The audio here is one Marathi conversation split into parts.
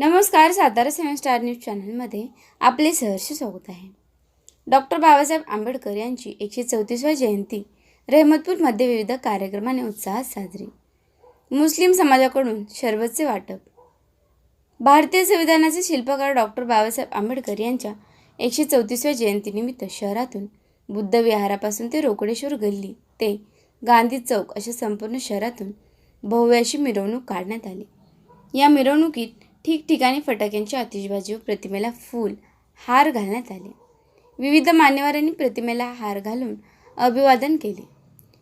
नमस्कार सातारा सेवन स्टार न्यूज चॅनलमध्ये आपले सहर्ष स्वागत आहे. डॉक्टर बाबासाहेब आंबेडकर यांची एकशे चौतीसव्या जयंती रेहमतपूरमध्ये विविध कार्यक्रमाने उत्साहात साजरी. मुस्लिम समाजाकडून शरबतचे वाटप. भारतीय संविधानाचे शिल्पकार डॉक्टर बाबासाहेब आंबेडकर यांच्या एकशे चौतीसव्या जयंतीनिमित्त शहरातून बुद्ध विहारापासून ते रोकडेश्वर गल्ली ते गांधी चौक अशा संपूर्ण शहरातून भव्य अशी मिरवणूक काढण्यात आली. या मिरवणुकीत ठिकठिकाणी फटाक्यांची आतिषबाजी व प्रतिमेला फूल हार घालण्यात आले. विविध मान्यवरांनी प्रतिमेला हार घालून अभिवादन केले.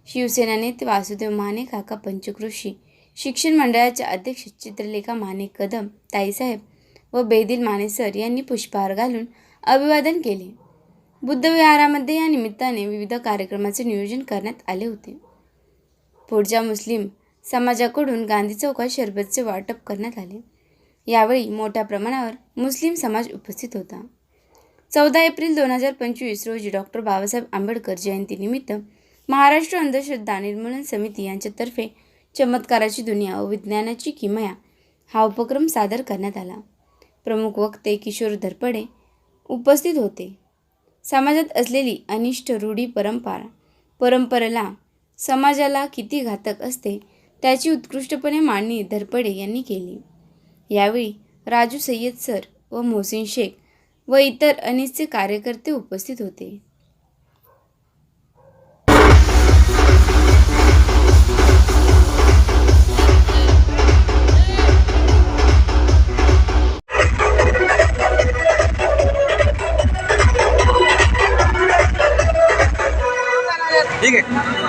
शिवसेना नेते वासुदेव माने काका पंचकृषी शिक्षण मंडळाच्या अध्यक्ष चित्रलेखा माने कदम ताईसाहेब व बेदिल माने सर यांनी पुष्पहार घालून अभिवादन केले. बुद्ध विहारामध्ये या निमित्ताने विविध कार्यक्रमाचे नियोजन करण्यात आले होते. पुढच्या मुस्लिम समाजाकडून गांधी चौकात शरबतचे वाटप करण्यात आले. यावेळी मोठ्या प्रमाणावर मुस्लिम समाज उपस्थित होता. चौदा एप्रिल दोन हजार पंचवीस रोजी डॉक्टर बाबासाहेब आंबेडकर जयंतीनिमित्त महाराष्ट्र अंधश्रद्धा निर्मूलन समिती यांच्यातर्फे चमत्काराची दुनिया व विज्ञानाची किमया हा उपक्रम सादर करण्यात आला. प्रमुख वक्ते किशोर धरपडे उपस्थित होते. समाजात असलेली अनिष्ट रूढी परंपरा परंपरेला समाजाला किती घातक असते त्याची उत्कृष्टपणे मांडणी धरपडे यांनी केली. यावेळी राजू सय्यद सर व मोहसिन शेख व इतर अनिसचे कार्यकर्ते उपस्थित होते. ठीक आहे.